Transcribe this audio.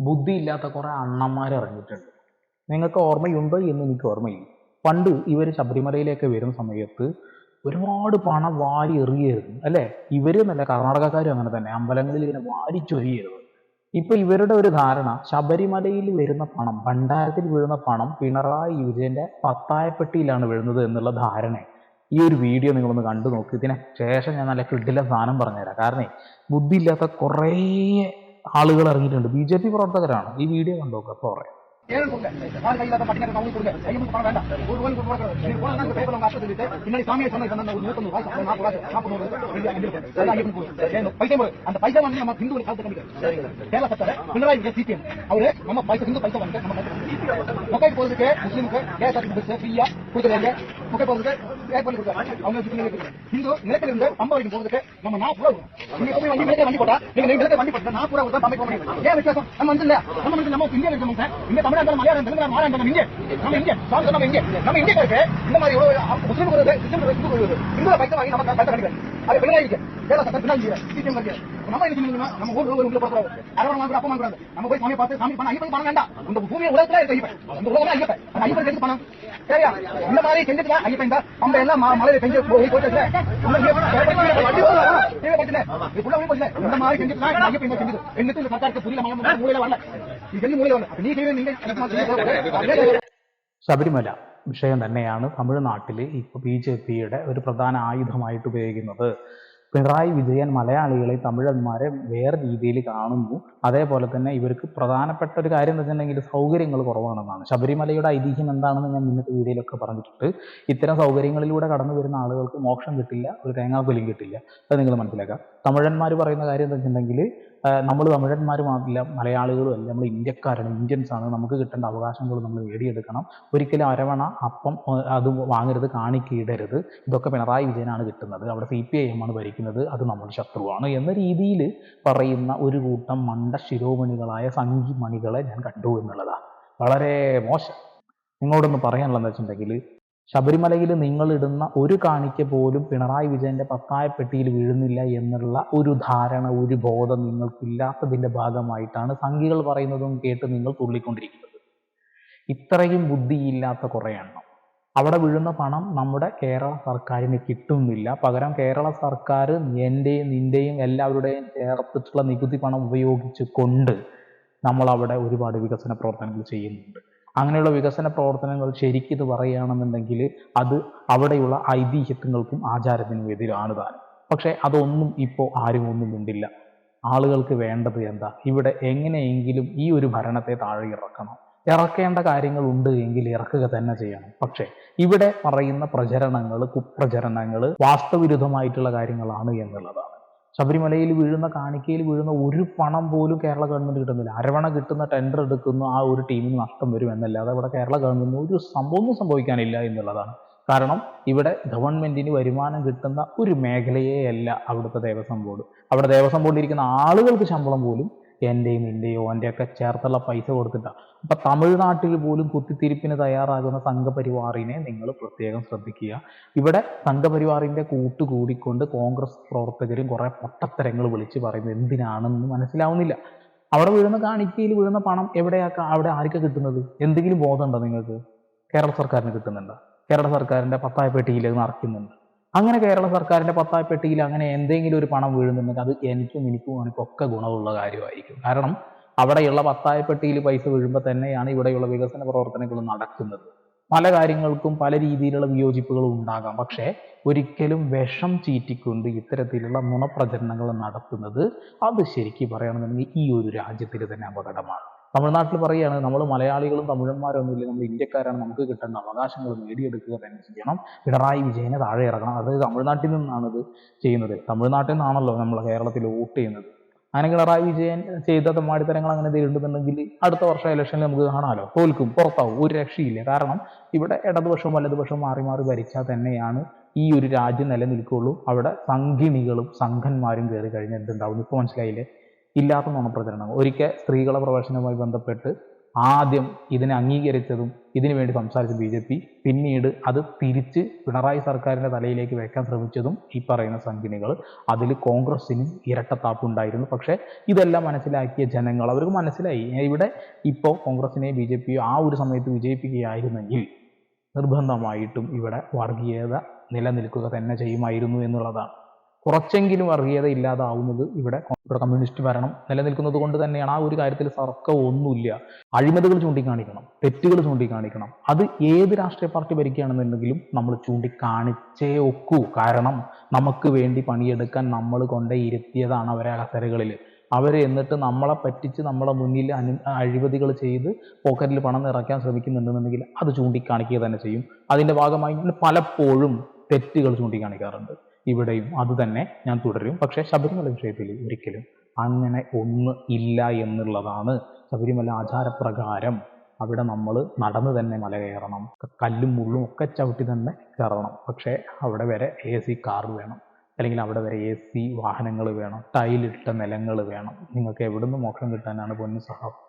ബുദ്ധിയില്ലാത്ത കുറേ അണ്ണന്മാർ ഇറങ്ങിയിട്ടുണ്ട്. നിങ്ങൾക്ക് ഓർമ്മയുണ്ടോ എന്ന് എനിക്ക് ഓർമ്മയില്ല. പണ്ട് ഇവർ ശബരിമലയിലേക്ക് വരുന്ന സമയത്ത് ഒരുപാട് പണം വാരി എറിയായിരുന്നു അല്ലേ? ഇവർ എന്നല്ല കർണാടകക്കാരും അങ്ങനെ തന്നെ. അമ്പലങ്ങളിൽ ഇങ്ങനെ വാരി ചൊരിയായിരുന്നു. ഇപ്പൊ ഇവരുടെ ഒരു ധാരണ ശബരിമലയിൽ വരുന്ന പണം ഭണ്ഡാരത്തിൽ വീഴുന്ന പണം പിണറായി വിജയന്റെ പത്തായപ്പെട്ടിയിലാണ് വീഴുന്നത് എന്നുള്ള ധാരണ. ഈ ഒരു വീഡിയോ നിങ്ങളൊന്ന് കണ്ടു നോക്കി. ഇതിനെ ശേഷം ഞാൻ നല്ല കിഡിലെ സാധനം പറഞ്ഞുതരാം. കാരണം ബുദ്ധിയില്ലാത്ത കുറേ ആളുകൾ ഇറങ്ങിയിട്ടുണ്ട് ബി ജെ പി പ്രവർത്തകരാണ് ഈ വീഡിയോ കണ്ടു നോക്കുക അപ്പോൾ പറയാം ஏழு கொடுங்க கால் கையில்லாத பட்டினத்தை அவங்க கொடுங்க கையில் பணம் வேண்டாம் ஒரு ரூபாய் கொடுக்க நீ போனா அந்த பேப்பர் உங்க ஆஸ்பத்திரி சொல்லிட்டு பின்னாடி சாமியை சொன்ன சொன்ன ஒரு நூத்தம்பது ரூபாய் சாப்பிட நாற்பது ரூபாய் நாற்பது பைசா போடு அந்த பைசா வந்து நம்ம ஹிந்து காலத்து கண்டிப்பாக கேரள சட்டர பினராயி விஜய் சிபிஎம் அவரு நம்ம பைசா ஹிந்து பைசா வந்து நம்ம முக்கை போறதுக்கு முஸ்லீமுக்கு கேஸ் சர்டிபிகேட் ஃப்ரீயா கொடுக்குறாங்க முக்கை போறதுக்கு ஏற்பாடு கொடுக்குறாங்க அவங்க ஹிந்து நிலத்துல இருந்து பம்பா வரைக்கும் போறதுக்கு நம்ம நாற்பது ரூபா நீங்க போய் வண்டி வண்டி போட்டா நீங்க வண்டி போட்டா நாற்பது ரூபா தான் பம்பை போக ஏன் வித்தியாசம்? நம்ம வந்து இல்ல. நம்ம வந்து நம்ம இந்தியா சார் மலையாளம் தெலுங்கு மாறா இங்கே நம்ம இங்கே நம்ம இங்கே நம்ம இங்கே இருக்கு. இந்த மாதிரி எவ்வளவு முஸ்லீம் வருது இந்துல வாங்கி நம்ம பைசா கணிக்கிறேன் அது பிள்ளைங்க சட்டம் பின்னாடி நம்ம என்ன செய்யணும் நம்ம ஊர் உங்களை வாங்க அப்பா நம்ம போய் சாமி பார்த்து சாமி பண்ண ஐயப்பன் வேண்டாம். இந்த பூமியை உலகத்துல இருக்க ஐயப்பன். இந்த உலகம் ஐயப்பன். ஐயப்பன் கிடைச்சு பணம் சரியா இந்த மாதிரி செஞ்சுட்டு ஐயப்பன் தான் நம்ம எல்லாம் ம- மலையில செஞ்சு போய் போயிட்டு இந்த மாதிரி செஞ்சுட்டு தான் ஐயப்பன் தான் செஞ்சது என்னத்து இந்த சர்க்காருக்கு புரியல மலம் மூலையில வரல இது எந்த மூலையில வரல நீ செய்ய நீங்க ശബരിമല വിഷയം തന്നെയാണ് തമിഴ്നാട്ടിൽ ഇപ്പോൾ ബി ജെ പിയുടെ ഒരു പ്രധാന ആയുധമായിട്ട് ഉപയോഗിക്കുന്നത് പിണറായി വിജയൻ മലയാളികളെ തമിഴന്മാരെ വേറെ രീതിയിൽ കാണുന്നു. അതേപോലെ തന്നെ ഇവർക്ക് പ്രധാനപ്പെട്ട ഒരു കാര്യം എന്ന് വെച്ചിട്ടുണ്ടെങ്കിൽ സൗകര്യങ്ങൾ കുറവാണെന്നാണ്. ശബരിമലയുടെ ഐതിഹ്യം എന്താണെന്ന് ഞാൻ ഇന്നത്തെ വീഡിയോയിലൊക്കെ പറഞ്ഞിട്ടുണ്ട്. ഇത്തരം സൗകര്യങ്ങളിലൂടെ കടന്നു വരുന്ന ആളുകൾക്ക് മോക്ഷം കിട്ടില്ല ഒരു തേങ്ങാക്കൊലിയും കിട്ടില്ല. അത് നിങ്ങൾ മനസ്സിലാക്കാം തമിഴന്മാർ പറയുന്ന കാര്യം എന്താ വെച്ചിട്ടുണ്ടെങ്കിൽ നമ്മൾ തമിഴന്മാർ മാത്രമല്ല മലയാളികളും അല്ല നമ്മൾ ഇന്ത്യക്കാരാണ് ഇന്ത്യൻസ് ആണ് നമുക്ക് കിട്ടേണ്ട അവകാശങ്ങൾ നമ്മൾ നേടിയെടുക്കണം. ഒരിക്കലും അരവണ അപ്പം അത് വാങ്ങരുത് കാണിക്കിടരുത്. ഇതൊക്കെ പിണറായി വിജയനാണ് കിട്ടുന്നത്. അവിടെ സി പി ഐ എം ആണ് ഭരിക്കുന്നത്. അത് നമ്മുടെ ശത്രുവാണ് എന്ന രീതിയിൽ പറയുന്ന ഒരു കൂട്ടം മണ്ട ശിരോമണികളായ സംഘിമണികളെ ഞാൻ കണ്ടു എന്നുള്ളതാണ് വളരെ മോശം. നിങ്ങളോടൊന്ന് പറയാനുള്ളതെന്ന് വെച്ചിട്ടുണ്ടെങ്കിൽ ശബരിമലയിൽ നിങ്ങളിടുന്ന ഒരു കാണിക്ക പോലും പിണറായി വിജയന്റെ പത്തായപ്പെട്ടിയിൽ വീഴുന്നില്ല എന്നുള്ള ഒരു ധാരണ ഒരു ബോധം നിങ്ങൾക്കില്ലാത്തതിന്റെ ഭാഗമായിട്ടാണ് സംഘികൾ പറയുന്നതും കേട്ട് നിങ്ങൾ തുള്ളിക്കൊണ്ടിരിക്കുന്നത്. ഇത്രയും ബുദ്ധിയില്ലാത്ത കുറേ എണ്ണം. അവിടെ വീഴുന്ന പണം നമ്മുടെ കേരള സർക്കാരിന് കിട്ടുന്നില്ല. പകരം കേരള സർക്കാർ എന്റെയും നിന്റെയും എല്ലാവരുടെയും ചേർത്തിട്ടുള്ള നികുതി പണം ഉപയോഗിച്ച് കൊണ്ട് നമ്മളവിടെ ഒരുപാട് വികസന പ്രവർത്തനങ്ങൾ ചെയ്യുന്നുണ്ട്. അങ്ങനെയുള്ള വികസന പ്രവർത്തനങ്ങൾ ശരിക്കിത് പറയുകയാണെന്നുണ്ടെങ്കിൽ അത് അവിടെയുള്ള ഐതിഹ്യങ്ങൾക്കും ആചാരത്തിനും എതിരാണ് താനും പക്ഷേ അതൊന്നും ഇപ്പോൾ ആരും ഒന്നും മിണ്ടില്ല. ആളുകൾക്ക് വേണ്ടത് എന്താ? ഇവിടെ എങ്ങനെയെങ്കിലും ഈ ഒരു ഭരണത്തെ താഴെ ഇറക്കണം ഇറക്കേണ്ട കാര്യങ്ങൾ ഉണ്ട് എങ്കിൽ ഇറക്കുക തന്നെ ചെയ്യണം. പക്ഷേ ഇവിടെ പറയുന്ന പ്രചരണങ്ങൾ കുപ്രചരണങ്ങൾ വാസ്തവിരുദ്ധമായിട്ടുള്ള കാര്യങ്ങളാണ് എന്നുള്ളതാണ്. ശബരിമലയിൽ വീഴുന്ന കാണിക്കയിൽ വീഴുന്ന ഒരു പണം പോലും കേരള ഗവൺമെന്റ് കിട്ടുന്നില്ല. അരവണ കിട്ടുന്ന ടെൻഡർ എടുക്കുന്ന ആ ഒരു ടീമിന് നഷ്ടം വരും എന്നല്ലാതെ ഇവിടെ കേരള ഗവൺമെന്റിന് ഒരു സംഭവമൊന്നും സംഭവിക്കാനില്ല എന്നുള്ളതാണ്. കാരണം ഇവിടെ ഗവൺമെന്റിന് വരുമാനം കിട്ടുന്ന ഒരു മേഖലയേ അല്ല അവിടുത്തെ ദേവസ്വം ബോർഡ്. അവിടെ ദേവസ്വം ബോർഡിൽ ഇരിക്കുന്ന ആളുകൾക്ക് ശമ്പളം പോലും എന്റെയും നിന്റെയോ എന്റെയൊക്കെ ചേർത്തുള്ള പൈസ കൊടുത്തിട്ടാണ് അപ്പം തമിഴ്നാട്ടിൽ പോലും കുത്തിത്തിരിപ്പിന് തയ്യാറാകുന്ന സംഘപരിവാറിനെ നിങ്ങൾ പ്രത്യേകം ശ്രദ്ധിക്കുക. ഇവിടെ സംഘപരിവാറിന്റെ കൂട്ട് കൂടിക്കൊണ്ട് കോൺഗ്രസ് പ്രവർത്തകരും കുറേ പൊട്ടത്തരങ്ങൾ വിളിച്ച് പറയുന്നത് എന്തിനാണെന്ന് മനസ്സിലാവുന്നില്ല. അവിടെ വീഴുന്ന കാണിക്കയിൽ വീഴുന്ന പണം എവിടെയാക്കാ അവിടെ ആർക്കാണ് കിട്ടുന്നത്? എന്തെങ്കിലും ബോധമുണ്ടോ നിങ്ങൾക്ക്? കേരള സർക്കാരിന് കിട്ടുന്നുണ്ടോ? കേരള സർക്കാരിന്റെ പത്തായ പെട്ടിയിൽ നിറയ്ക്കുന്നുണ്ട് അങ്ങനെ കേരള സർക്കാരിന്റെ പത്തായ പെട്ടിയിൽ അങ്ങനെ എന്തെങ്കിലും ഒരു പണം വീഴുന്നുണ്ടെങ്കിൽ അത് എനിക്കും എനിക്കും ഒക്കെ ഗുണമുള്ള കാര്യമായിരിക്കും. കാരണം അവിടെയുള്ള പത്തായ പെട്ടിയിൽ പൈസ വീഴുമ്പോൾ തന്നെയാണ് ഇവിടെയുള്ള വികസന പ്രവർത്തനങ്ങൾ നടക്കുന്നത്. പല കാര്യങ്ങൾക്കും പല രീതിയിലുള്ള വിയോജിപ്പുകളും ഉണ്ടാകാം. പക്ഷേ ഒരിക്കലും വിഷം ചീറ്റിക്കൊണ്ട് ഇത്തരത്തിലുള്ള നുണപ്രചരണങ്ങൾ നടത്തുന്നത് അത് ശരിക്കും പറയുകയാണെന്നുണ്ടെങ്കിൽ ഈ ഒരു രാജ്യത്തിൽ തന്നെ അപകടമാണ്. തമിഴ്നാട്ടിൽ പറയുകയാണ് നമ്മൾ മലയാളികളും തമിഴന്മാരൊന്നുമില്ല നമ്മൾ ഇന്ത്യക്കാരാണ് നമുക്ക് കിട്ടേണ്ട അവകാശങ്ങൾ നേടിയെടുക്കുക തന്നെ ചെയ്യണം. പിണറായി വിജയനെ താഴെ ഇറക്കണം അത് തമിഴ്നാട്ടിൽ നിന്നാണ് ഇത് ചെയ്യുന്നത്. തമിഴ്നാട്ടിൽ നിന്നാണല്ലോ നമ്മൾ കേരളത്തിൽ വോട്ട് ചെയ്യുന്നത്. അങ്ങനെ പിണറായി വിജയൻ ചെയ്ത തെമ്മാടിത്തരങ്ങൾ അങ്ങനെ നേരിടുന്നുണ്ടെങ്കിൽ അടുത്ത വർഷം ഇലക്ഷനിൽ നമുക്ക് കാണാമല്ലോ തോൽക്കും പുറത്താവും ഒരു രക്ഷയില്ല. കാരണം ഇവിടെ ഇടതുപക്ഷവും വലതുപക്ഷവും മാറി മാറി ഭരിച്ചാൽ തന്നെയാണ് ഈ ഒരു രാജ്യം നിലനിൽക്കുള്ളൂ. അവിടെ സംഘിണികളും സംഘന്മാരും കയറി കഴിഞ്ഞാൽ എന്തുണ്ടാവും? ഇപ്പോൾ മനസ്സിലായില്ലേ? ഇല്ലാത്ത നുണപ്രചരണങ്ങൾ ഒരിക്കൽ സ്ത്രീകളെ പ്രവേശനവുമായി ബന്ധപ്പെട്ട് ആദ്യം ഇതിനെ അംഗീകരിച്ചതും ഇതിനു വേണ്ടി സംസാരിച്ച ബി ജെ പി പിന്നീട് അത് തിരിച്ച് പിണറായി സർക്കാരിന്റെ തലയിലേക്ക് വെക്കാൻ ശ്രമിച്ചതും ഈ പറയുന്ന സംഘിനികൾ. അതിൽ കോൺഗ്രസ്സിന് ഇരട്ടത്താപ്പുണ്ടായിരുന്നു. പക്ഷേ ഇതെല്ലാം മനസ്സിലാക്കിയ ജനങ്ങൾ അവർക്ക് മനസ്സിലായി. ഇവിടെ ഇപ്പോൾ കോൺഗ്രസിനെ ബി ജെ ആ ഒരു സമയത്ത് വിജയിപ്പിക്കുകയായിരുന്നെങ്കിൽ നിർബന്ധമായിട്ടും ഇവിടെ വർഗീയത നിലനിൽക്കുക തന്നെ ചെയ്യുമായിരുന്നു എന്നുള്ളതാണ്. കുറച്ചെങ്കിലും വർഗീയത ഇല്ലാതാവുന്നത് ഇവിടെ ഇവിടെ കമ്മ്യൂണിസ്റ്റ് ഭരണം നിലനിൽക്കുന്നത് കൊണ്ട് തന്നെയാണ് ആ ഒരു കാര്യത്തിൽ തർക്കം ഒന്നുമില്ല അഴിമതികൾ ചൂണ്ടിക്കാണിക്കണം തെറ്റുകൾ ചൂണ്ടിക്കാണിക്കണം. അത് ഏത് രാഷ്ട്രീയ പാർട്ടി ഭരിക്കുകയാണെന്നുണ്ടെങ്കിലും നമ്മൾ ചൂണ്ടിക്കാണിച്ചേ ഒക്കൂ. കാരണം നമുക്ക് വേണ്ടി പണിയെടുക്കാൻ നമ്മൾ കൊണ്ടേ ഇരുത്തിയതാണ് അവരെ കസരകളിൽ. അവർ എന്നിട്ട് നമ്മളെ പറ്റിച്ച് നമ്മളെ മുന്നിൽ അനു അഴിമതികൾ ചെയ്ത് പോക്കറ്റിൽ പണം നിറയ്ക്കാൻ ശ്രമിക്കുന്നുണ്ടെന്നുണ്ടെങ്കിൽ അത് ചൂണ്ടിക്കാണിക്കുക തന്നെ ചെയ്യും. അതിന്റെ ഭാഗമായി പലപ്പോഴും തെറ്റുകൾ ചൂണ്ടിക്കാണിക്കാറുണ്ട്. ഇവിടെയും അത് തന്നെ ഞാൻ തുടരും. പക്ഷേ ശബരിമല വിഷയത്തിൽ ഒരിക്കലും അങ്ങനെ ഒന്ന് ഇല്ല എന്നുള്ളതാണ് ശബരിമല ആചാരപ്രകാരം അവിടെ നമ്മൾ നടന്ന് തന്നെ മല കയറണം. കല്ലും മുള്ളും ഒക്കെ ചവിട്ടി തന്നെ കയറണം. പക്ഷേ അവിടെ വരെ എ സി കാർ വേണം. അല്ലെങ്കിൽ അവിടെ വരെ എ സി വാഹനങ്ങൾ വേണം. ടൈലിട്ട നിലങ്ങൾ വേണം. നിങ്ങൾക്ക് എവിടുന്ന് മോക്ഷം കിട്ടാനാണ് പൊന്നു സഹാബ്